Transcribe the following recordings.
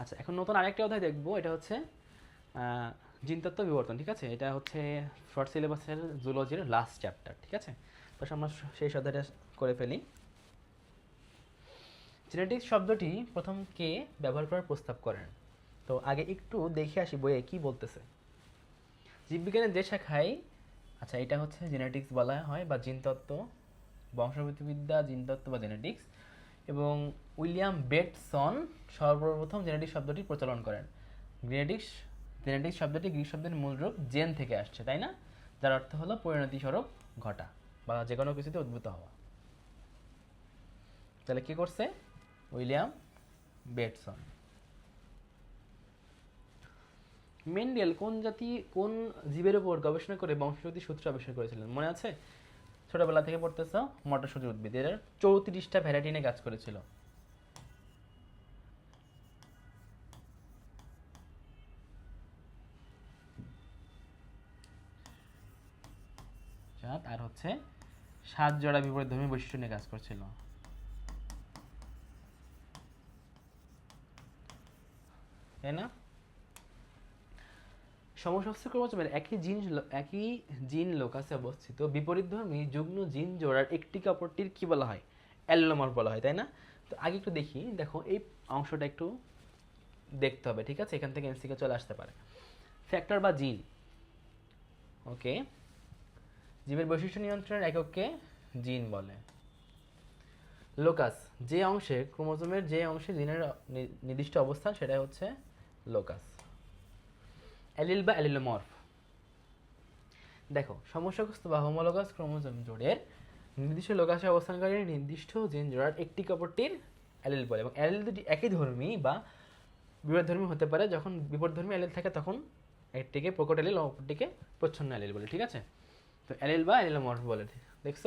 আচ্ছা এখন নতুন আরেকটা অধ্যায় দেখব। এটা হচ্ছে জিনতত্ত্ব বিবর্তন, ঠিক আছে? এটা হচ্ছে শর্ট সিলেবাসের জুলজির লাস্ট চ্যাপ্টার ঠিক আছে? তো আমরা সেই অধ্যায়টা করে ফেলি। জেনেটিক্স শব্দটি প্রথম কে ব্যবহার করার প্রস্তাব করেন? তো আগে একটু দেখে আসি বইয়ে কি বলতেছে। জীববিজ্ঞানের যে শাখায় আচ্ছা এটা হচ্ছে জেনেটিক্স বলা হয় বা জিনতত্ত্ব বংশগতিবিদ্যা জিনতত্ত্ব বা জেনেটিক্স এবং উইলিয়াম বেটসন সর্বপ্রথম জেনেটিক্স শব্দটি প্রচলন করেন। জেনেটিক্স জেনেটিক্স শব্দটি গ্রিক শব্দের মূল রূপ জেন থেকে আসছে, তাই না? যার অর্থ হলো পরিণতি স্বরূপ ঘটা বা যে কোনো কিছুতে উদ্ভূত হওয়া। তাহলে কি করছে? উইলিয়াম বেটসন। মেন্ডেল কোন জাতি কোন জীবের উপর গবেষণা করে বংশগতি সূত্র আবিষ্কার করেছিলেন? মনে আছে? ছোটবেলা থেকে পড়তেছ মটরশুটি উদ্ভিদ। এর চৌত্রিশটা ভ্যারাইটি নিয়ে কাজ করেছিল। জাত আর হচ্ছে সাত জোড়া বিপরীত ধর্মী বৈশিষ্ট্য নিয়ে কাজ করছিল। তাই না? সমসস্ত ক্রোমোজোমের একই জিন একই জিন লোকাসে অবস্থিত। বিপরীতধর্মী যুগ্ম জিন জোড়ার একটি অপরটির কি বলা হয়? অ্যালোমার বলা হয়, তাই না? তো আগে একটু দেখি, দেখো এই অংশটা একটু দেখতে হবে, ঠিক আছে? এখান থেকে এমসিকে চলে আসতে পারে। ফ্যাক্টর বা জিন, ওকে? জীবের বৈশিষ্ট্য নিয়ন্ত্রণের একককে জিন বলে। লোকাস, যে অংশে ক্রোমোজোমের যে অংশে জিনের নির্দিষ্ট অবস্থান সেটা হচ্ছে লোকাস। অ্যালিল বা অ্যালিলোমর্ফ। দেখো, সমস্যাগ্রস্ত বা হোমোলোগাস ক্রোমোজোম জোড়ের নির্দিষ্ট লোকাসে অবস্থানকারী নির্দিষ্ট জিন জোড়ার একটি কাপড়টির অ্যালিল বলে এবং অ্যালিল দুটি একই ধর্মী বা বিপরীতধর্মী হতে পারে। যখন বিপরীতধর্মী অ্যালিল থাকে, তখন একটিকে প্রকট অ্যালিল, অপরটিকে প্রচ্ছন্ন অ্যালিল বলে, ঠিক আছে? তো অ্যালিল বা অ্যালিলোমর্ফ বলে দেখছ?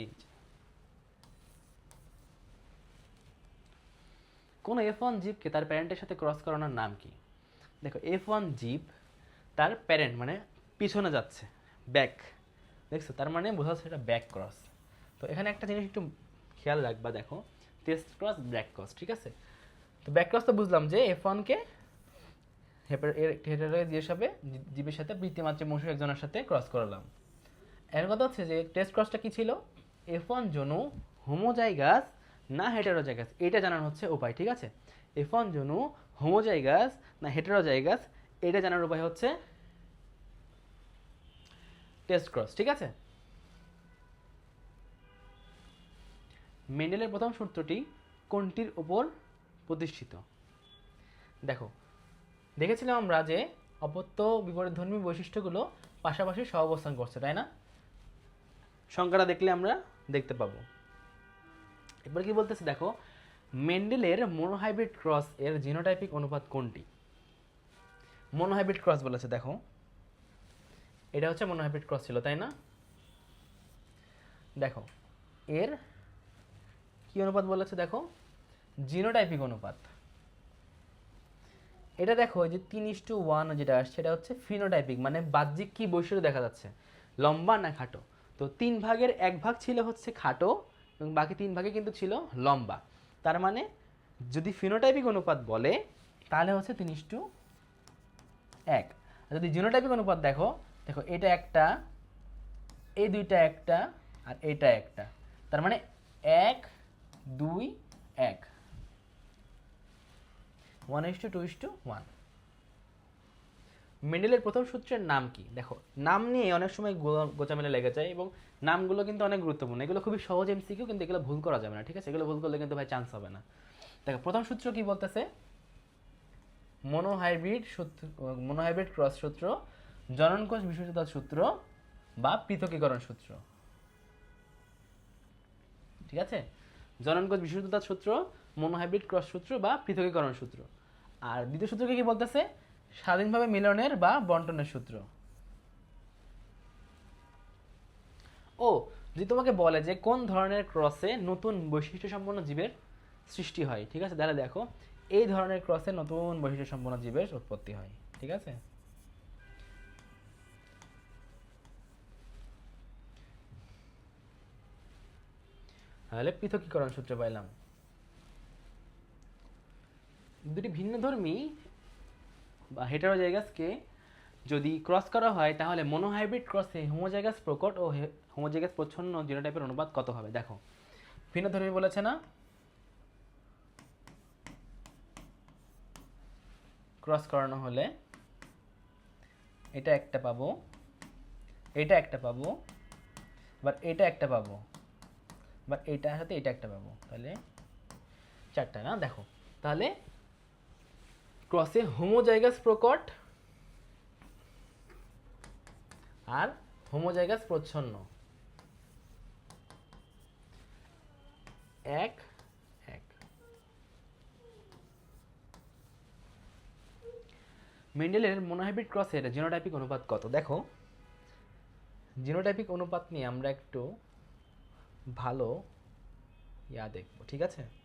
এই। কোন এফ ওয়ান জীবকে তার প্যারেন্টের সাথে ক্রস করানোর নাম কি? দেখো এফ ওয়ান জীব তার প্যারেন্ট মানে পিছনে যাচ্ছে ব্যাক দেখছ, তার মানে বোঝা যাচ্ছে এটা ব্যাক ক্রস তো এখানে একটা জিনিস একটু খেয়াল রাখবা, দেখো টেস্ট ক্রস ব্যাক ক্রস ঠিক আছে? তো ব্যাক ক্রস তো বুঝলাম যে এফ ওয়ানকে হেটারোয়েজ হিসাবে জীবের সাথে বৃত্তিমাত্রে মশুর একজনের সাথে ক্রস করালাম। এর কথা হচ্ছে যে টেস্ট ক্রসটা কি ছিল? এফ ওয়ান জনু হোমোজাইগাস না হেটেরোজাইগাস এটা জানার হচ্ছে উপায়, ঠিক আছে? এফ ওয়ান জনু হোমোজাইগাস না হেটেরোজাইগাস এটা জানার উপায় হচ্ছে টেস্ট ক্রস ঠিক আছে? মেন্ডেলের প্রথম সূত্রটি কোনটির উপর প্রতিষ্ঠিত? দেখো দেখেছিলাম আমরা যে অপত্য বিপরীতধর্মী বৈশিষ্ট্যগুলো পাশাপাশি সহাবস্থান করছে, তাই না? সংখ্যাটা দেখলে আমরা দেখতে পাবো। এবার কি বলতেছে দেখো, মেন্ডেলের মনোহাইব্রিড ক্রস এর জিনোটাইপিক অনুপাত কোনটি? মনোহাইব্রিড ক্রস বলেছে, দেখো। এটা হচ্ছে মোনোহাইব্রিড ক্রস ছিল, তাই না? দেখো, এর কি অনুপাত বলেছে দেখো? জিনোটাইপিক অনুপাত। এটা দেখো যে তিন ইস টু ওয়ান যেটা আসছে সেটা হচ্ছে ফিনোটাইপিক মানে বাহ্যিক কি বৈশিষ্ট্য দেখা যাচ্ছে? লম্বা না খাটো? তো তিন ভাগের এক ভাগ ছিল হচ্ছে খাটো এবং বাকি তিন ভাগে কিন্তু ছিল লম্বা। তার মানে যদি ফিনোটাইপিক অনুপাত বলে, তাহলে হচ্ছে তিন ইস টু এক। যদি জিনোটাইপিক অনুপাত দেখো দেখো এটা একটা, এই দুইটা একটা, আর এটা একটা। তার মানে এক, দুই, এক। One is to two two is to মেন্ডেলের প্রথম সূত্রের নাম কি? দেখো, নাম নিয়ে অনেক সময় গোচামেলা লেগে যায় এবং নামগুলো কিন্তু অনেক গুরুত্বপূর্ণ। এগুলো খুবই সহজ এমসিকিউ কিন্তু এগুলো ভুল করা যাবে না, ঠিক আছে? এগুলো ভুল করলে কিন্তু ভাই চান্স হবে না। দেখো, প্রথম সূত্র কি বলতেছে? মনোহাইব্রিড সূত্র মনোহাইব্রিড ক্রস সূত্র, জননকোষ বিশ্বজিত সূত্র বা পৃথকীকরণ সূত্র। ঠিক আছে? জননকোষ বিশুদ্ধতার সূত্র মনোহাইব্রিড ক্রস সূত্র বা পৃথকীকরণ সূত্র। আর দ্বিতীয় সূত্রকে কি বলতেছে? স্বাধীনভাবে মিলনের বা বন্টনের সূত্র। ও, যদি তোমাকে বলে যে কোন ধরনের ক্রসে নতুন বৈশিষ্ট্য সম্পন্ন জীবের সৃষ্টি হয়, ঠিক আছে? তাহলে দেখো, এই ধরনের ক্রসে নতুন বৈশিষ্ট্য সম্পন্ন জীবের উৎপত্তি হয়, ঠিক আছে? তাহলে পৃথকীকরণ সূত্র পাইলাম। দুটি ভিন্নধর্মী বা হেটারোজাইগাসকে যদি ক্রস করা হয়, তাহলে মনোহাইব্রিড ক্রসে হোমোজাইগাস প্রকট ও হোমোজাইগাস প্রচ্ছন্ন জিনোটাইপের অনুপাত কত হবে? দেখো ভিন্নধর্মী বলেছে না? ক্রস করানো হলে এটা একটা পাবো, এটা একটা পাবো এবার এটা একটা পাবো এবার এইটার সাথে এটা একটা পাবো, তাহলে চারটা না? দেখো, তাহলে ক্রসে হোমোজাইগাস প্রকট আর হোমোজাইগাস প্রচ্ছন্ন। এক এক। মেন্ডেলের মোনোহাইব্রিড ক্রসের জিনোটাইপিক অনুপাত কত? দেখো জিনোটাইপিক অনুপাত নিয়ে আমরা একটু ভালো ইয়া দেখব, ঠিক আছে?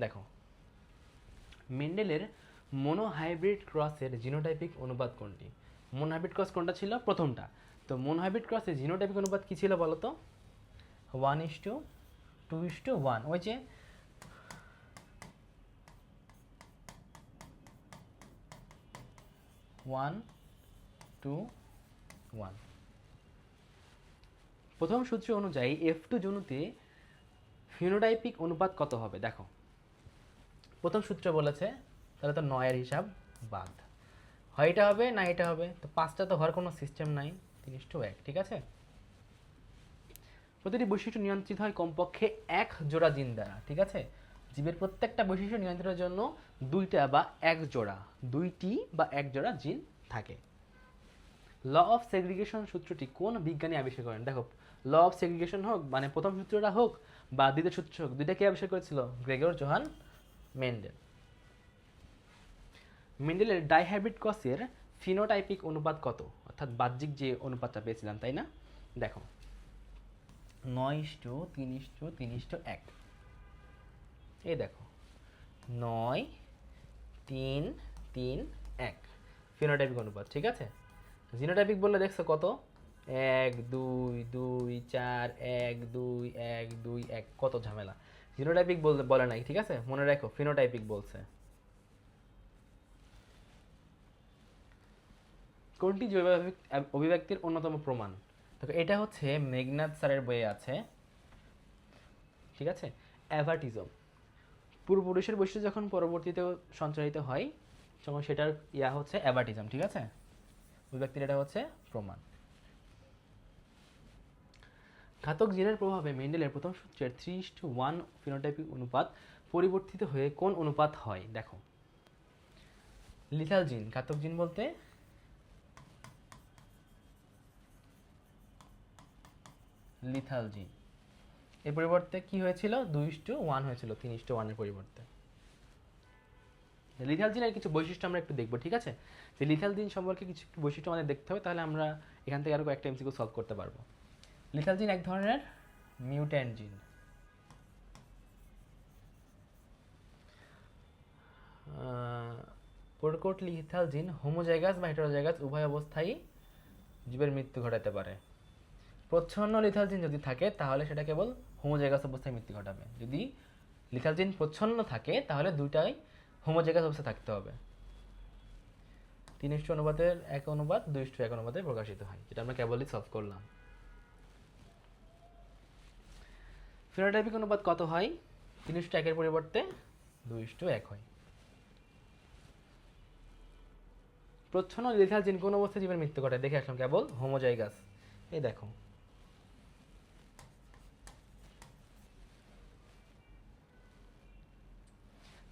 দেখো। মেন্ডেলের মোনোহাইব্রিড ক্রসের জিনোটাইপিক অনুপাত কোনটি? মোনোহাইব্রিড ক্রস কোনটা ছিল? প্রথমটা। তো মোনোহাইব্রিড ক্রসের জিনোটাইপিক অনুপাত কী ছিল বলো তো one is to two two is to one যে ওয়ান টু ওয়ান প্রথম সূত্র অনুযায়ী এফ টু জনুতে ফিনোটাইপিক অনুপাত কত হবে? দেখো। প্রথম সূত্র বলেছে, তাহলে তো নয়ের হিসাব বাদ। হয় এটা হবে না এটা হবে, তো পাঁচটা তো হওয়ার কোনো সিস্টেম নাই, তিরিশ টু এক, ঠিক আছে? প্রতিটি বৈশিষ্ট্য নিয়ন্ত্রিত হয় কমপক্ষে এক জোড়া জিন দ্বারা, ঠিক আছে? জীবের প্রত্যেকটা বৈশিষ্ট্য নিয়ন্ত্রণের জন্য দুইটা বা এক জোড়া, দুইটি বা এক জোড়া জিন থাকে। ল অফ সেগ্রিগেশন সূত্রটি কোন বিজ্ঞানী আবিষ্কার করেন? দেখো ল অফ সেগ্রিগেশন হোক মানে প্রথম সূত্রটা হোক বা দ্বিতীয় সূত্র হোক, দুইটা কে আবিষ্কার করেছিল? Gregor Johann Mendel. মেন্ডেলের ডাইহাইব্রিড ক্রসের ফিনোটাইপিক অনুপাত কত? অর্থাৎ বাহ্যিক যে অনুপাতটা পেয়েছিলাম, তাই না? দেখো। নয় ইস্টু তিন ইস্টু তিন ইস্টু এক। এই দেখো। নয়, তিন তিন, এক। ফিনোটাইপিক অনুপাত, ঠিক আছে? জিনোটাইপিক বললে দেখছ কত? এক, দুই দুই, চার, এক, দুই এক দুই, এক। কত ঝামেলা? জিনোটাইপিক বলতে বলে নাই, ঠিক আছে? মনে রাখো ফিনোটাইপিক বলছে। কোনটি জৈব অভিব্যক্তির অন্যতম প্রমাণ? দেখো, এটা হচ্ছে মেঘনাথ স্যারের বইয়ে আছে, ঠিক আছে? অ্যাভার্টিজম। পূর্বপুরুষের বৈশিষ্ট্য যখন পরবর্তীতে সঞ্চারিত হয়, তখন সেটার ইয়া হচ্ছে অ্যাভার্টিজম, ঠিক আছে? অভিব্যক্তির এটা হচ্ছে প্রমাণ। ঘাতক জিনের প্রভাবে মেন্ডেলের প্রথম সূত্রের থ্রি টু ওয়ান ফিনোটাইপিক অনুপাত পরিবর্তিত হয়ে কোন অনুপাত হয়? দেখো। লিথাল জিন ঘাতক জিন বলতে? লিথাল জিন এর পরিবর্তে কি হয়েছিল? দুই টু ওয়ান হয়েছিল তিন টু ওয়ানের পরিবর্তে। লিথাল জিনের কিছু বৈশিষ্ট্য আমরা একটু দেখব, ঠিক আছে? যে লিথাল জিন সম্পর্কে কিছু বৈশিষ্ট্য আমাদের দেখতে হবে, তাহলে আমরা এখান থেকে আরও কয়েকটা এমসিকিউ সলভ করতে পারব। লিথাল জিন এক ধরনের মিউট্যান্ট জিন। পোরকোট লিথাল জিন হোমোজাইগাস বা হেটারোজাইগাস উভয় অবস্থায় জীবের মৃত্যু ঘটাতে পারে। প্রচ্ছন্ন লিথাল জিন যদি থাকে, তাহলে সেটা কেবল হোমোজাইগাস অবস্থায় মৃত্যু ঘটাবে। যদি লিথাল জিন প্রচ্ছন্ন থাকে, তাহলে দুইটাই হোমোজাইগাস অবস্থায় থাকতে হবে। তিন অনুপাতের এক অনুপাত, দুই এক অনুপাতে প্রকাশিত হয়, যেটা আমরা কেবলই সলভ করলাম। ফিনোটাইপিক অনুপাত কত হয়? তিন ইস্টু একের পরিবর্তে দুই ইস্টু এক হয়। প্রচ্ছন্ন লিথাল জিন কোন অবস্থায় জীবের মৃত্যু ঘটে দেখে আসলাম কেবল হোমোজাইগাস। এই দেখো।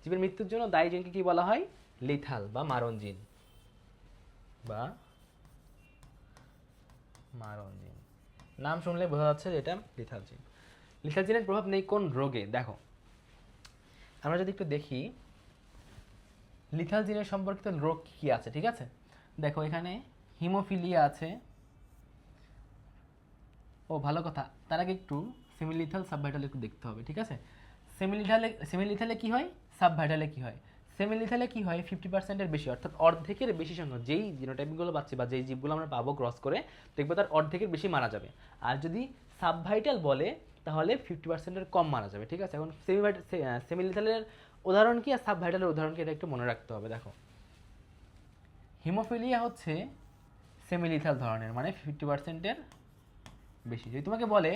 জীবের মৃত্যুর জন্য দায়ী জিনকে কি বলা হয়? লিথাল বা মারণ জিন। বা মারণ জিন। নাম শুনলে বোঝা যাচ্ছে এটা লিথাল জিন। লিথাল জিনের প্রভাব নেই কোন রোগে? দেখো, আমরা যদি একটু দেখি লিথাল জিনের সম্পর্কিত রোগ কি কি আছে, ঠিক আছে? দেখো, এখানে হিমোফিলিয়া আছে। ও, ভালো কথা। তার আগে একটু সেমিলিথাল সাবভাইটাল একটু দেখতে হবে, ঠিক আছে? সেমিলিথালে সেমিলিথালে কি হয়? সাবভাইটালে কি হয়? সেমিলিথালে কি হয়? ফিফটি পার্সেন্টের বেশি, অর্থাৎ অর্ধেকের বেশি সংখ্যক। যেই জিনোটাইপগুলো পাচ্ছি বা যেই জীবগুলো আমরা পাবো ক্রস করে, দেখব তার অর্ধেকের বেশি মারা যাবে। আর যদি সাবভাইটাল বলে তাহলে ফিফটি পার্সেন্টের কম মারা যাবে, ঠিক আছে? এখন সেমিভাইট সেমিলিথালের উদাহরণ কি আর সাবভাইটালের উদাহরণ কি এটা একটু মনে রাখতে হবে, দেখো। হিমোফিলিয়া হচ্ছে সেমিলিথাল ধরনের মানে ফিফটি পার্সেন্টের বেশি। যদি তোমাকে বলে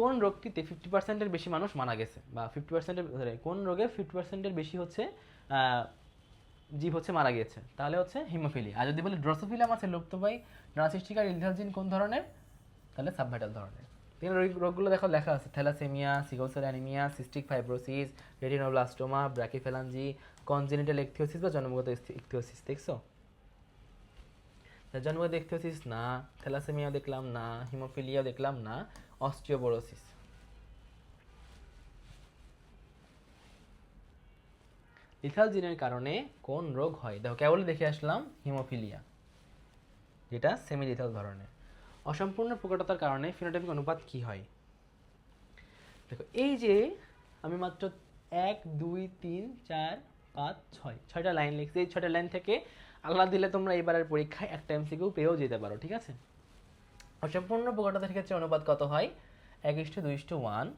কোন রোগটিতে ফিফটি পার্সেন্টের বেশি মানুষ মারা গেছে, বা ফিফটি পার্সেন্টের কোন রোগে ফিফটি পার্সেন্টের বেশি হচ্ছে জীব হচ্ছে মারা গিয়েছে, তাহলে হচ্ছে হিমোফিলিয়া আর যদি বলে ড্রসোফিলাম আছে লুপ্তপাই নার্সিস্টিকার ইলথালজিন কোন ধরনের? তাহলে সাবভাইটাল ধরনের। রোগ- রোগগুলো দেখো লেখা আছে, thalassaemia sickle cell anaemia, cystic fibrosis, retinoblastoma, brachyphalangy, congenital ichthyosis বা জন্মগত ইকথিওসিস দেখছ? জন্মগত ইকথিওসিস না থ্যালাসেমিয়া দেখলাম না হিমোফিলিয়া দেখলাম না অস্টিওবোরোসিস লিথাল জিনের কারণে কোন রোগ হয়? দেখো কেবল দেখে আসলাম হিমোফিলিয়া, যেটা সেমি লিথাল ধরনের। অসম্পূর্ণ প্রকটতার কারণে ফিনোটাইপিক অনুপাত কি হয়? দেখো, এই যে আমি মাত্র এক, দুই, তিন, চার, পাঁচ, ছয়, ছয়টা লাইন লিখছি। এই ছয়টা লাইন থেকে আল্লাহ দিলে তোমরা এবারের পরীক্ষায় একটা এমসিকিউ পেয়েও যেতে পারো, ঠিক আছে? অসম্পূর্ণ প্রকটতার ক্ষেত্রে অনুপাত কত হয়? এক ইস্টু দুই ইস্টু ওয়ান।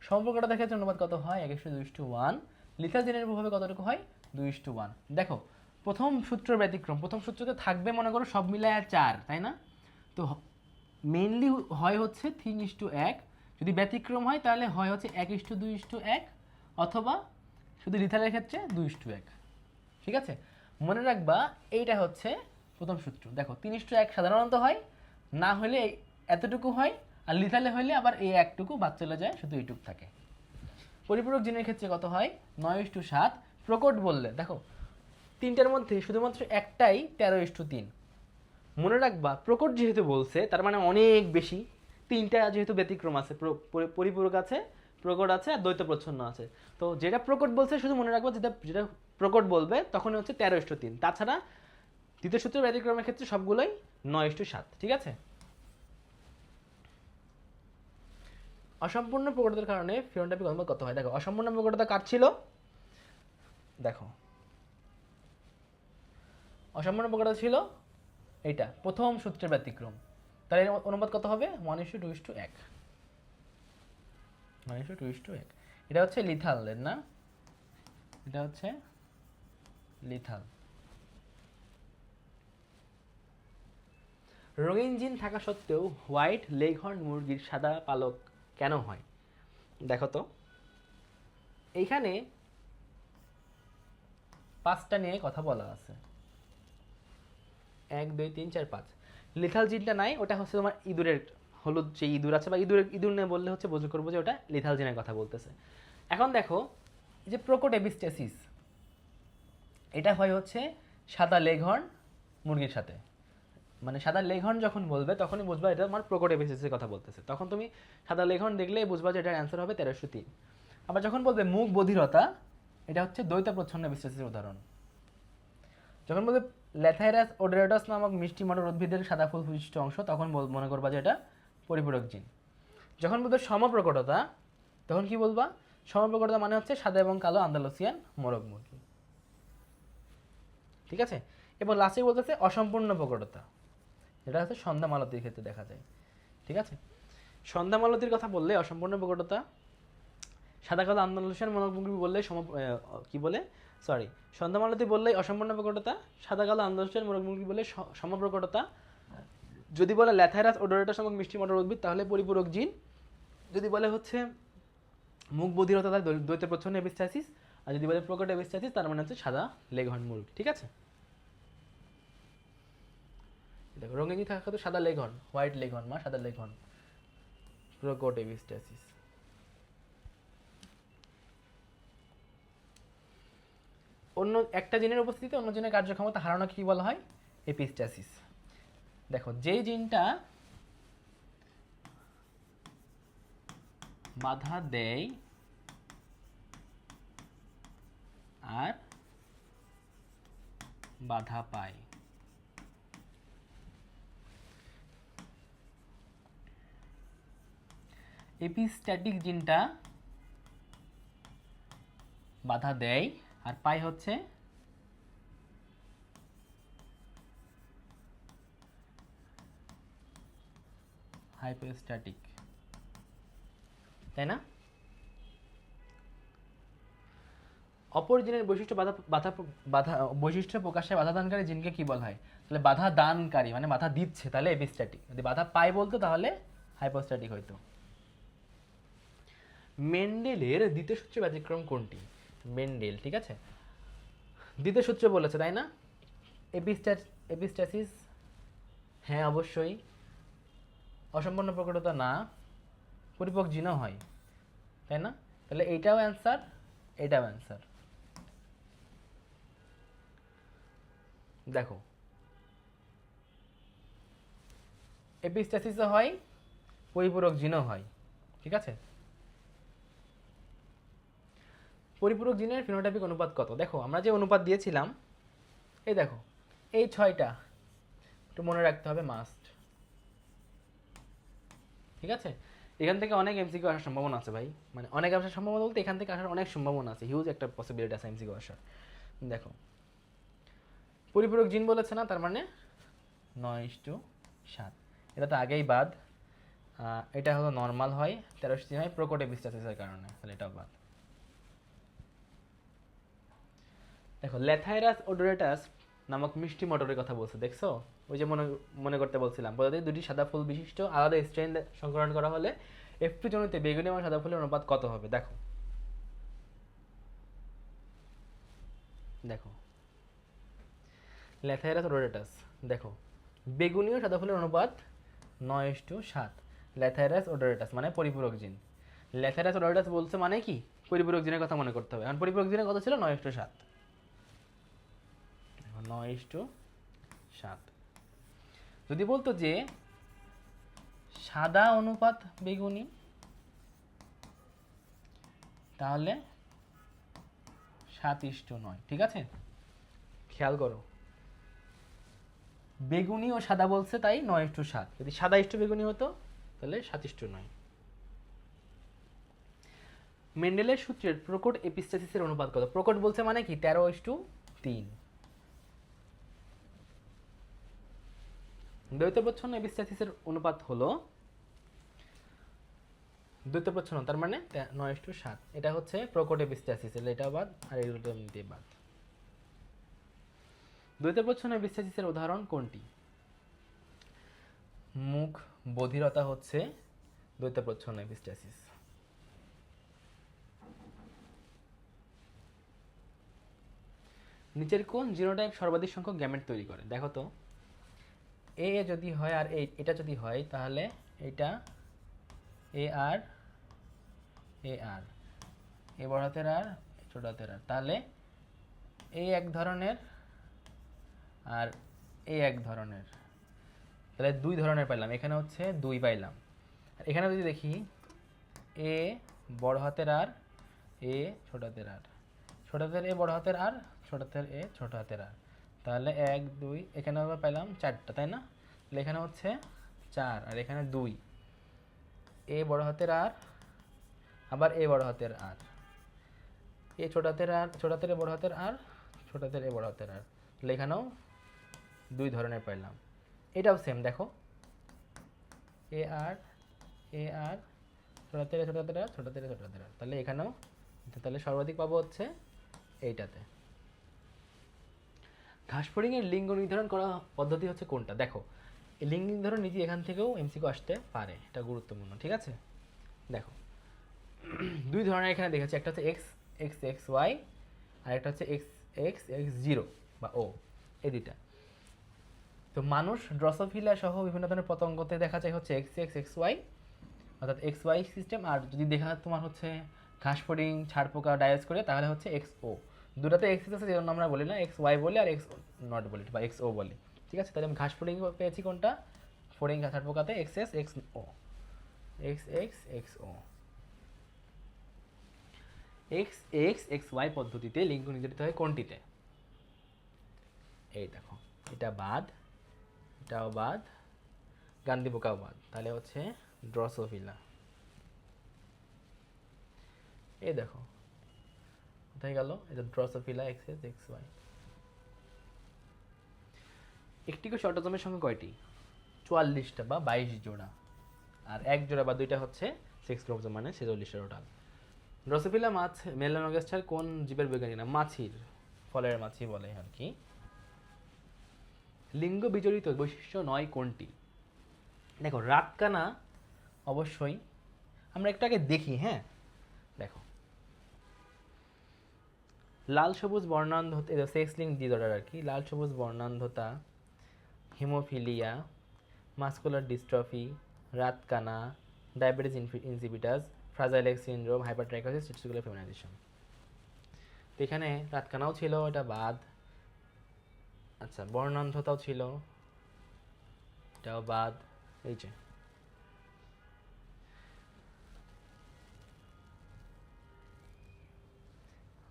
সম্পর্কটার ক্ষেত্রে অনুপাত কত হয়? এক ইস্টু দুই ইস্টু ওয়ান। লিথাল জেনের প্রভাবে কতটুকু হয়? দুই ইস্টু ওয়ান। দেখো, প্রথম সূত্র ব্যতিক্রম। প্রথম সূত্রতে থাকবে, মনে করো, সব মিলায় চার, তাই না? তো মেইনলি হয় হচ্ছে তিন ইস্টু এক। যদি ব্যতিক্রম হয়, তাহলে হয় হচ্ছে এক ইস্টু দুই ইস্টু এক, অথবা শুধু লিথালের ক্ষেত্রে দুই ইস্টু এক। ঠিক আছে? মনে রাখবা, এইটা হচ্ছে প্রথম সূত্র। দেখো, তিন ইস্টু এক সাধারণত হয়, না হলে এতটুকু হয়, আর লিথালে হলে আবার এই একটুকু বাদ চলে যায়, শুধু এইটুকু থাকে। পরিপূরক জিনের ক্ষেত্রে কত হয়? নয় ইস্টু সাত। প্রকট বললে, দেখো, তিনটার মধ্যে শুধুমাত্র একটাই তেরো ইস্টু তিন। মনে রাখবা, প্রকট যেহেতু বলছে, তার মানে অনেক বেশি। তিনটা যেহেতু ব্যতিক্রম আছে, প্র- পরিপূরক আছে, প্রকট আছে আর দ্বৈত প্রচ্ছন্ন আছে। তো যেটা প্রকট বলছে, শুধু মনে রাখব যেটা যেটা প্রকট বলবে তখন হচ্ছে তেরো ইস্টু তিন। তাছাড়া দ্বিতীয় সূত্র ব্যতিক্রমের ক্ষেত্রে সবগুলোই নয় ইস্টু সাত, ঠিক আছে? অসম্পূর্ণ প্রকটতার কারণে ফিনোটাইপিক অনুপাত কত হয়? দেখো, অসম্পূর্ণ প্রকটতা কার ছিল? দেখো। অসম্পূর্ণ প্রকটতা ছিল এইটা, প্রথম সূত্রের ব্যতিক্রম। তাহলে অনুপাত কত হবে? One is to two is to এক। One is to two is to এক। এটা হচ্ছে লিথালের না? এটা হচ্ছে লিথাল রঙিন জিন থাকা সত্ত্বেও হোয়াইট লেগহর্ন মুরগির সাদা পালক কেন হয়? দেখো তো। এইখানে পাঁচটা নিয়ে কথা বলা আছে। এক, দুই, তিন, চার, পাঁচ। লিথাল জিনটা নাই, ওটা হচ্ছে তোমার ইঁদুরের হলুদ যে ইঁদুর আছে, বা ইঁদুরের, ইঁদুর নিয়ে বললে হচ্ছে বুঝে করব যে ওটা লিথাল জিনের কথা বলতেছে। এখন দেখো যে প্রোকোটেবিস্টেসিস, এটা হয় হচ্ছে সাদা লেঘর্ন মুরগির সাথে। মানে সাদা লেঘর্ন যখন বলবে, তখনই বুঝবা এটা আমার প্রোকোটেবিস্টেসিসের কথা বলতেছে। তখন তুমি সাদা লেঘর্ন দেখলেই বুঝবা যে এটার অ্যান্সার হবে তেরোশো তিন। আবার যখন বলবে মুখ বধিরতা, এটা হচ্ছে দ্বৈত প্রচ্ছন্ন বিশ্লেষের উদাহরণ। যখন বলবে ল্যাথাইরাস ওডেরাটাস নামক মিষ্টি মটর উদ্ভিদের সাদা ফুল বিশিষ্ট অংশ, তখন মনে করবা যে এটা পরিপূরক জিন। যখন বলবে সমপ্রকটতা, তখন কি বলবা? সমপ্রকটতা মানে হচ্ছে সাদা এবং কালো আন্দালুসিয়ান মোরগ মুরগি। ঠিক আছে? এবং লাস্টে বলতেছে অসম্পূর্ণ প্রকটতা, যেটা হচ্ছে সন্ধ্যা মালতির ক্ষেত্রে দেখা যায়। ঠিক আছে? সন্ধ্যা মালতির কথা বললে অসম্পূর্ণ প্রকটতা, সাদা কালো আন্দোলন মনোমুখী বললে সম কি বলে? সরি সন্ধ্যামালতি বললেই অসম্পূর্ণ প্রকটতা, সাদা কালো আন্দোলন মনোমুখী বলে সমপ্রকটতা যদি বলে ল্যাথাইরাস ওডোরেটাস নামক মিষ্টি মটর উদ্ভিদ, তাহলে পরিপূরক জিন। যদি বলে হচ্ছে মুখ বধিরতা দ্বৈ- দ্বৈত প্রচ্ছন্ন এবিস্টাসিস আর যদি বলে প্রকট এবিস্টাসিস তার মানে হচ্ছে সাদা লেগহর্ন মুরগি, ঠিক আছে? দেখো, রঙিনী থাকা তো সাদা লেগহর্ন হোয়াইট লেগহর্ন মা, সাদা লেগহর্ন প্রকট এবিস্টাসিস অন্য একটা জিনের উপস্থিতিতে অন্য জিনের কার্যক্ষমতা হারানো কি বলা হয়? এপিস্টাসিস। দেখো যে জিনটা বাধা দেয় আর বাধা পায়। এপিস্ট্যাটিক জিনটা বাধা দেয় আর পাই হচ্ছে হাইপোস্ট্যাটিক, তাই না? অপর অপরজিনের বৈশিষ্ট্য বাধা বাধা বাধা, বৈশিষ্ট্য প্রকাশে বাধাদানকারী জিনকে কি বলা হয়? তাহলে বাধা দানকারী মানে বাধা দিচ্ছে, তাহলে এপিস্ট্যাটিক। যদি বাধা পায় বলতো, তাহলে হাইপোস্ট্যাটিক হইতো। মেন্ডেলের দ্বিতীয় সূত্র ব্যতিক্রম কোনটি? মেন্ডেল ঠিক আছে? দ্বিতীয় সূত্র বলেছে, তাই না? এপিস্ট্যাট এপিস্ট্যাসিস হ্যাঁ অবশ্যই। অসম্পূর্ণ প্রকটতা না। পরিপক জিনও হয়, তাই না? তাহলে এইটাও অ্যান্সার এটাও অ্যান্সার দেখো। এপিস্ট্যাসিসও হয়, পরিপূরক জিনও হয়, ঠিক আছে? পরিপূরক জিনের ফিনোটাইপিক অনুপাত কত? দেখো, আমরা যে অনুপাত দিয়েছিলাম, এই দেখো, এই ছয়টা, একটু মনে রাখতে হবে মাস্ট ঠিক আছে? এখান থেকে অনেক এমসিকিউ আসার সম্ভাবনা আছে ভাই। মানে অনেক আসার সম্ভাবনা বলতে এখান থেকে আসার অনেক সম্ভাবনা আছে। হিউজ একটা পসিবিলিটি আছে এমসিকিউ আসার। দেখো, পরিপূরক জিন বলেছে না, তার মানে নয় টু সাত। এটা তো আগেই বাদ। এটা হলো নর্মাল হয় তেরোশো হয় প্রকটে বিস্টাসিসের কারণে, তাহলে এটাও বাদ। দেখো ল্যাথাইরাস ওডোরেটাস নামক মিষ্টি মটরের কথা বলছে, দেখছ? ওই যে মনে মনে করতে বলছিলাম। প্রজাতির দুটি সাদা ফুল বিশিষ্ট, আলাদা স্ট্রেন সংকলন করা হলে একটু জমিতে বেগুনি এবং সাদা ফুলের অনুপাত কত হবে? দেখো। দেখো। ল্যাথাইরাস ওডোরেটাস, দেখো। বেগুনি ও সাদা ফুলের অনুপাত নয় টু সাত। ল্যাথাইরাস ওডোরেটাস মানে পরিপূরক জিন। ল্যাথাইরাস ওডোরেটাস বলছে মানে কি? পরিপূরক জিনের কথা মনে করতে হবে। এখন পরিপূরক জিনের কত ছিল? নয় টু সাত। নয় টু সাত। যদি বলতো যে সাদা অনুপাত বেগুনি, তাহলে সাত ইষ্ট নয়, ঠিক আছে? খেয়াল করো। বেগুনি ও সাদা বলছে তাই নয় ইষ্ট সাত। যদি সাদা ইষ্ট বেগুনি হতো, তাহলে সাত ইষ্ট নয়। মেন্ডেলের সূত্রের প্রকট এপিস্টাসিসের অনুপাত কত? প্রকট বলছে মানে কি? তেরো ইস্টু তিন। দ্বৈত প্রচ্ছন্ন এপিস্টাসিসের অনুপাত হলো দ্বৈত প্রচ্ছন্ন তার মানে নয় ইস্টু সাত। এটা হচ্ছে প্রকট এপিস্টাসিস এটা বাদ আর এগুলো বাদ। দ্বৈত প্রচ্ছন্ন এপিস্টাসিসের উদাহরণ কোনটি? মুখ বধিরতা হচ্ছে দ্বৈত প্রচ্ছন্ন এপিস্টাসিস নিচের কোন জিনোটাইপ সর্বাধিক সংখ্যক গ্যামেট তৈরি করে? দেখো তো। এ যদি হয় আর এই এটা যদি হয়, তাহলে এটা এ আর এ আর এ বড় হাতের আর, ছোট হাতের আর। তাহলে এ এক ধরনের আর এ এক ধরনের। তাহলে দুই ধরনের পাইলাম, এখানে হচ্ছে দুই পাইলাম। এখানে যদি দেখি এ বড় হাতের আর এ ছোট হাতের আর। ছোট হাতের এ বড় হাতের আর, ছোট হাতের এ ছোট হাতের আর। তাহলে এক, দুই, এখানে আবার পাইলাম চারটা, তাই না? তাহলে এখানে হচ্ছে চার, আর এখানে দুই। এ বড় হাতের আর, আবার এ বড় হাতের আর। এ ছোট হাতের আর, ছোট হাতের বড় হাতের আর, ছোট হাতের এ বড় হাতের আর। তাহলে এখানেও দুই ধরনের পাইলাম এটাও সেম দেখো। এ আর এ আর, ছোট হাতের ছোট হাতের আর, ছোট হাতের ছোট হাতের আর। তাহলে এখানেও, তাহলে সর্বাধিক পাবো হচ্ছে এইটাতে। ঘাসফড়িং এর লিঙ্গ নির্ধারণ করা পদ্ধতি হচ্ছে কোনটা? দেখো, এই লিঙ্গ নির্ধারণ নিজে এখান থেকেও এমসিকিউ আসতে পারে, এটা গুরুত্বপূর্ণ, ঠিক আছে? দেখো, দুই ধরনের এখানে দেখেছি একটা হচ্ছে এক্স এক্স এক্স ওয়াই আর একটা হচ্ছে এক্স এক্স এক্স জিরো বা ও এই দুইটা। তো মানুষ ড্রসোফিলা সহ বিভিন্ন ধরনের পতঙ্গতে দেখা যায় হচ্ছে এক্স এক্স এক্স ওয়াই অর্থাৎ এক্স ওয়াই সিস্টেম আর যদি দেখা তোমার হচ্ছে ঘাস ফড়িং ছাড় ডায়াস করে, তাহলে হচ্ছে এক্স ও দুটাতে এক্স আছে যেজন্য আমরা বলি না এক্স ওয়াই বলি আর এক্স নট বলি, বা এক্স ও বলি। ঠিক আছে? তাহলে আমি ঘাস ফড়িং পেয়েছি কোনটা? ফড়িং ছাড় পোকাতে X S X O X X X O X X X Y পদ্ধতিতে লিঙ্গ নির্ধারিত হয় কোনটিতে? এই দেখো, এটা বাদ, এটাও বাদ, গান্ধী পোকাও বাদ। তাহলে হচ্ছে ড্রসোফিলা এই দেখো কোথায় গেল? এটা Drosophila X S X Y একটি করে অটোজমের সংখ্যা কয়টি? চুয়াল্লিশটা বা বাইশ জোড়া। আর এক জোড়া বা দুইটা হচ্ছে সিক্স ক্রোমোজোম মানে ছেচল্লিশটা টোটাল ড্রসোফিলা মাছ মেলানোগাস্টার কোন জীবের বৈজ্ঞানিক নাম? মাছির। ফলের মাছি বলে আর কি। লিঙ্গ বিজড়িত বৈশিষ্ট্য নয় কোনটি? দেখো রাতকানা অবশ্যই। আমরা একটু আগে দেখি হ্যাঁ দেখো লাল সবুজ বর্ণান্ধতা এটা সেক্স লিঙ্ক আর কি, লাল সবুজ বর্ণান্ধতা হিমোফিলিয়া মাস্কুলার ডিস্ট্রফি রাতকানা diabetes insipidus fragile X syndrome hypertrichosis testicular feminisation তো এখানে রাতকানাও ছিল, এটা বাদ। আচ্ছা বর্ণান্ধতাও ছিল, এটাও বাদ। এই যে।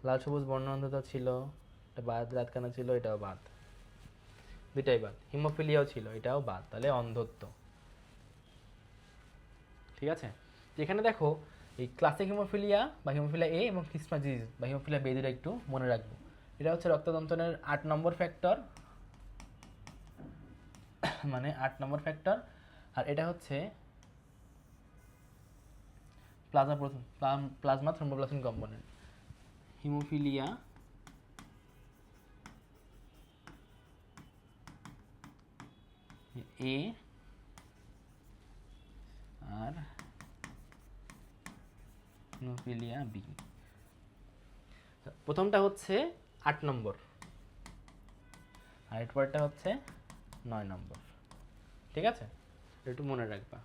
লাল সবুজ বর্ণান্ধতা ছিল এটা বাদ রাতকানা ছিল, এটাও বাদ। দুইটাই বাদ। হিমোফিলিয়াও ছিল, এটাও বাদ। তাহলে অন্ধত্ব। ঠিক আছে? এখানে দেখো, এই ক্লাসিক হিমোফিলিয়া বা হিমোফিলিয়া এ এবং ক্রিসমাস ডিজিজ বা হিমোফিলিয়া বি দুটো একটু মনে রাখব। এটা হচ্ছে রক্তদন্তনের আট নম্বর ফ্যাক্টর মানে আট নম্বর ফ্যাক্টর আর এটা হচ্ছে plasma plasma thromboplastin component haemophilia, A, R haemophilia B. প্রথমটা হচ্ছে আট নম্বর, আর এরপরটা হচ্ছে নয় নম্বর। ঠিক আছে? একটু মনে রাখবা।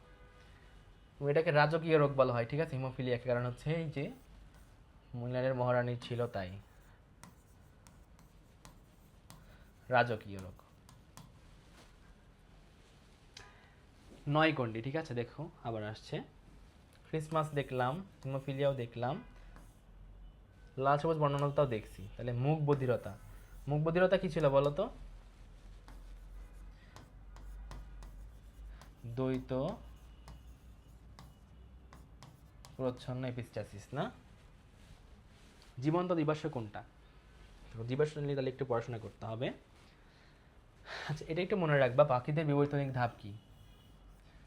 এটাকে রাজকীয় রোগ বলা হয়, ঠিক আছে? হিমোফিলিয়াকে, কারণ হচ্ছে এই যে মহিলাদের মহারানী ছিল তাই। রাজকীয় লোক। নয় গন্ডি ঠিক আছে, দেখো, আবার আসছে। ক্রিসমাস দেখলাম, হিমোফিলিয়াও দেখলাম। লাল সবুজ বর্ণনাটাও দেখছি। তাহলে মুখ বধিরতা। মুখ বধিরতা কি ছিল বলো তো? দ্বৈত, প্রচ্ছন্ন, এপিস্টাসিস, না? জীবন্ত জীবাশ্ম কোনটা? জীবাশ্ম নিয়ে তাহলে একটু পড়াশোনা করতে হবে। আচ্ছা এটা একটু মনে রাখবা পাখিদের বিবর্তনিক ধাপ কি?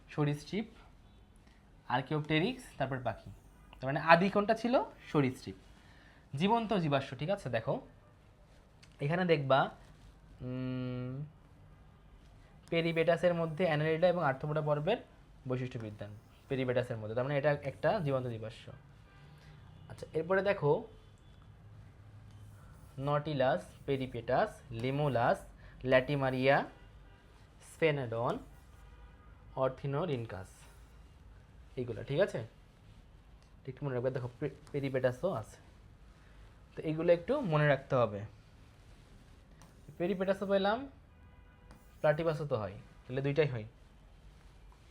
সরীসৃপ, আর্কিওপটেরিক্স, তারপর পাখি তার মানে আদি কোনটা ছিল? সরীসৃপ। জীবন্ত জীবাশ্ম, ঠিক আছে? দেখো, এখানে দেখবা পেরিবেটাসের মধ্যে অ্যানালিডা এবং আর্থপোডা পর্বের বৈশিষ্ট্য বিদ্যান পেরিবেটাসের মধ্যে। তার মানে এটা একটা জীবন্ত জীবাশ্ম। আচ্ছা এরপরে দেখো নটিলাস পেরিপেটাস লিমোলাস ল্যাটিমারিয়া স্পেনাডন অর্থিনোরিনকাস এইগুলো, ঠিক আছে? একটু মনে রাখবে, দেখো পেরিপেটাসও আছে। তো এইগুলো একটু মনে রাখতে হবে। পেরিপেটাসও পেলাম প্লাটিপাসও তো হয়। তাহলে দুইটাই হয়।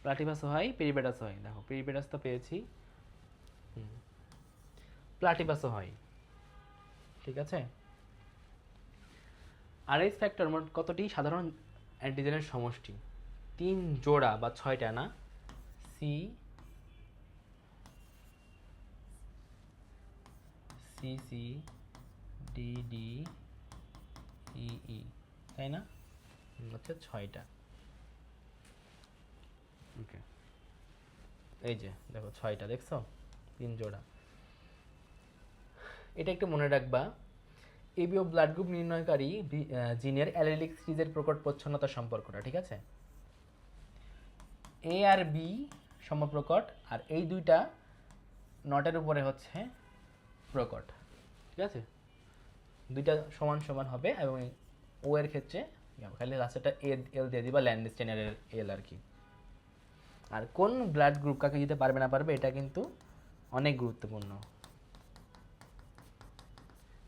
প্লাটিপাসও হয় পেরিপেটাসও হয়। দেখো পেরিপেটাস তো পেয়েছি। প্লাটিপাসও হয়। ঠিক আছে? আরএস ফ্যাক্টর মোট কতটি? সাধারণ অ্যান্টিজেনের সমষ্টি। তিন জোড়া বা ছয়টা না? C C C D D E E তাই না? হচ্ছে ছয়টা। ওকে এই যে দেখো ছয়টা দেখছ? তিন জোড়া। এটা একটু মনে রাখবা এবিও ব্লাড গ্রুপ নির্ণয়কারী জিনের অ্যালেলিক সিরিজের প্রকট প্রচ্ছন্নতা সম্পর্কটা, ঠিক আছে? এ আর বি সমপ্রকট, আর এই দুইটা নটের উপরে হচ্ছে প্রকট, ঠিক আছে? দুইটা সমান সমান হবে এবং ও এর ক্ষেত্রে খালি লাস্টেটা এ এল দিয়ে দিবা ল্যান্ডস্টেনের এল আর কি। আর কোন ব্লাড গ্রুপ কাকে দিতে পারবে না পারবে, এটা কিন্তু অনেক গুরুত্বপূর্ণ।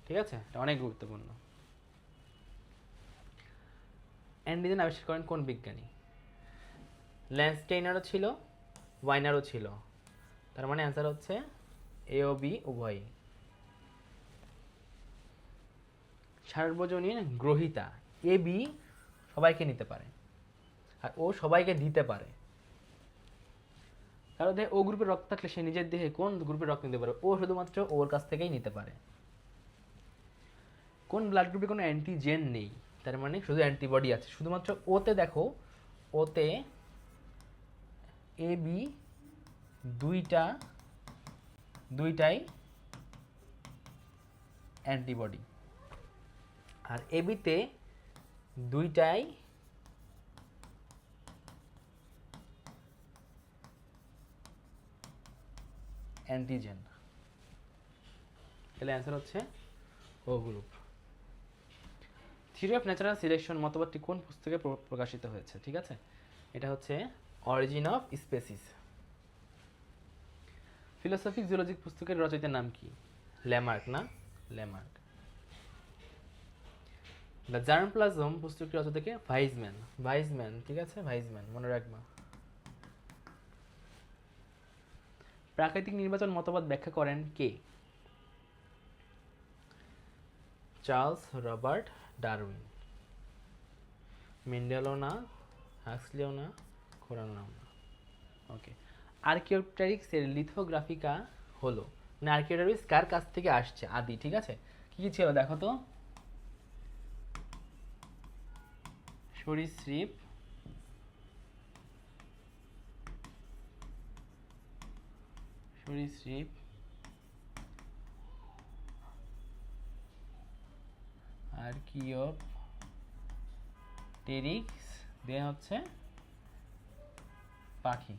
ঠিক আছে? এটা অনেক গুরুত্বপূর্ণ। অ্যান্ডিজেন আবিষ্কার করেন কোন বিজ্ঞানী? ল্যান্সটেইনারও ছিল ওয়াইনারও ছিল। তার মানে অ্যান্সার হচ্ছে এ ও বি উভয়ই। সার্বজনীন গ্রহিতা এ বি সবাইকে নিতে পারে। আর ও সবাইকে দিতে পারে। কারণ ও গ্রুপের রক্ত থাকলে সে নিজের দেহে কোন গ্রুপের রক্ত নিতে পারে? ও শুধুমাত্র ওর কাছ থেকেই নিতে পারে। কোন ব্লাড গ্রুপে কোনো অ্যান্টিজেন নেই, তার মানে শুধু অ্যান্টিবডি আছে। শুধুমাত্র ওতে দেখো ওতে এ বি দুইটা, দুইটাই অ্যান্টিবডি আর এবিতে দুইটাই অ্যান্টিজেন তাহলে অ্যান্সার হচ্ছে O group theory of natural selection মতবাদটি কোন পুস্তকে প্র- প্রকাশিত হয়েছে, ঠিক আছে? এটা হচ্ছে origin of species philosophic zoologic পুস্তকের রচয়িতার নাম কি? ল্যামার্ক না? ল্যামার্ক দ্য জার্ম প্লাজম পুস্তকটি রচয়িতাকে ভাইজম্যান ভাইজম্যান ঠিক আছে? ভাইজম্যান মনে রাখবা। প্রাকৃতিক নির্বাচন মতবাদ ব্যাখ্যা করেন কে? Charles Robert Darwin. মেন্ডেলও না, হাক্সলিও না কোরানাও না। ওকে। আর্কিওপটেরিক্সের লিথোগ্রাফিকা হলো। মানে আর্কিওটারিক্স কার কাছ থেকে আসছে? আদি, ঠিক আছে? কি কি ছিল দেখো তো? সরীসৃপ সরীসৃপ আর্কিওপটেরিক্স দেন হচ্ছে পাখি।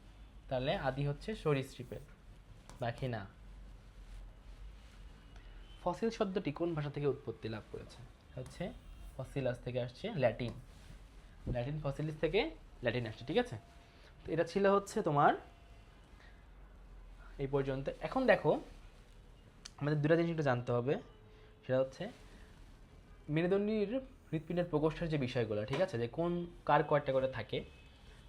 তাহলে আদি হচ্ছে সরীসৃপের। পাখি না। ফসিল শব্দটি কোন ভাষা থেকে উৎপত্তি লাভ করেছে? হচ্ছে ফসিলাস থেকে আসছে ল্যাটিন। ল্যাটিন ফসিলিস থেকে ল্যাটিন আসছে, ঠিক আছে? তো এটা ছিল হচ্ছে তোমার এই পর্যন্ত। এখন দেখো, আমাদের দুটা জিনিস একটু জানতে হবে। সেটা হচ্ছে মেরুদণ্ডীর হৃৎপিণ্ডের প্রকোষ্ঠের যে বিষয়গুলো, ঠিক আছে? যে কোন কার কয়টা করে থাকে?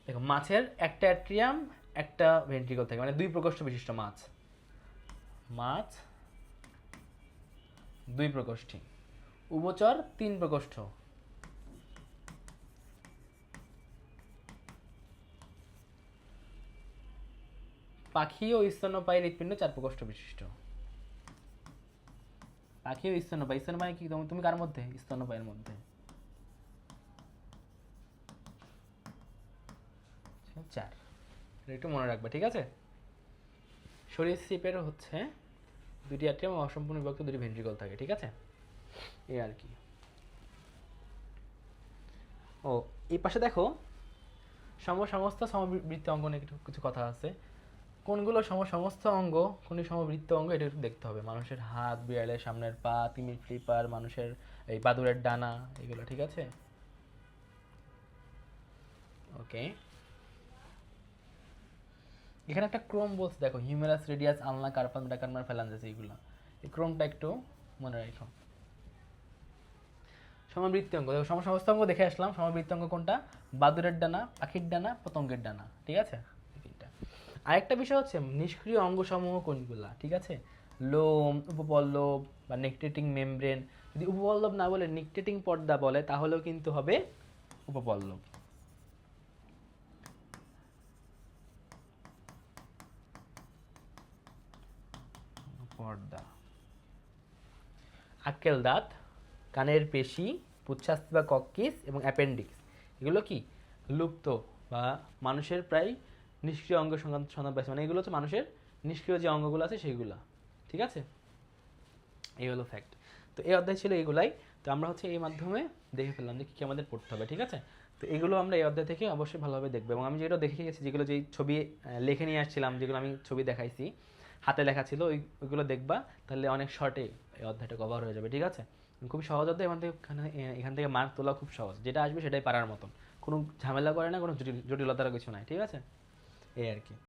দেখো, মাছের একটা অ্যাট্রিয়াম, একটা ভেন্ট্রিকল থাকে মানে দুই প্রকোষ্ঠ বিশিষ্ট মাছ। মাছ, দুই প্রকোষ্ঠী। উভচর, তিন প্রকোষ্ঠ। পাখি ও স্তন্যপায়ী হৃৎপিণ্ড চার প্রকোষ্ঠ বিশিষ্ট। পাখি ও স্তন্যপায়ী স্তন্যপায়ী কি? তুমি- কার মধ্যে? স্তন্যপায়ের মধ্যে। চার। একটু মনে রাখবে, ঠিক আছে? সরীসৃপের হচ্ছে দুটি অ্যাট্রিয়াম অসম্পূর্ণ বিভক্ত দুটি ভেন্ট্রিকল থাকে, ঠিক আছে? এই আর কি। ও, এই পাশে দেখো সম সমস্ত সমবৃত্ত অঙ্গ নিয়ে একটু কিছু কথা আছে। কোনগুলো সম সমস্ত অঙ্গ কোন সমবৃত্ত অঙ্গ, এটা একটু দেখতে হবে। মানুষের হাত, বিড়ালের সামনের পা, তিমির ফ্লিপার, মানুষের এই বাদুরের ডানা, এগুলো ঠিক আছে? ওকে এখানে একটা ক্রোম বলছে, দেখো humerus radius, ulna, carpal metacarpal phalanges এইগুলো। এই ক্রোমটা একটু মনে রাখো। সমবৃত্তি অঙ্গ, দেখো সমস্ত অঙ্গ দেখে আসলাম। সমবৃত্তি অঙ্গ কোনটা? বাদুরের ডানা, পাখির ডানা, পতঙ্গের ডানা, ঠিক আছে। আরেকটা বিষয় হচ্ছে নিষ্ক্রিয় অঙ্গসমূহ কোনগুলা, ঠিক আছে? লোম, উপপল্লব বা নেকটেটিং মেমব্রেন যদি উপপল্লব না বলে নিকটেটিং পর্দা বলে, তাহলেও কিন্তু হবে উপপল্লব। পর্দা। আক্কেল দাঁত, কানের পেশি পুচ্ছাস্তি বা কক্কিস এবং অ্যাপেন্ডিক্স। এগুলো কি? লুপ্ত বা মানুষের প্রায় নিষ্ক্রিয় অঙ্গ সন্ধান সন্ধান পাইছে মানে এগুলো হচ্ছে মানুষের নিষ্ক্রিয় যে অঙ্গগুলো আছে সেইগুলো ঠিক আছে? এই হলো ফ্যাক্ট তো এই অধ্যায় ছিল এগুলাই। তো আমরা হচ্ছে এই মাধ্যমে দেখে ফেললাম যে কী কী আমাদের পড়তে হবে, ঠিক আছে? তো এগুলো আমরা এই অধ্যায় থেকে অবশ্যই ভালোভাবে দেখব। এবং আমি যেগুলো দেখে গেছি, যেগুলো যেই ছবি লিখে নিয়ে আসছিলাম, যেগুলো আমি ছবি দেখাইছি, হাতে লেখা ছিল, ওই, ওইগুলো দেখবা, তাহলে অনেক শর্টে এই অধ্যায়টা কভার হয়ে যাবে, ঠিক আছে? খুব সহজ অধ্যায়, এখান থেকে এখানে- থেকে মার্ক তোলা খুব সহজ। যেটা আসবে সেটাই পারার মতন। কোনো ঝামেলা করে না, কোনো জটিল জটিলতার কিছু নাই, ঠিক আছে? এই আর কি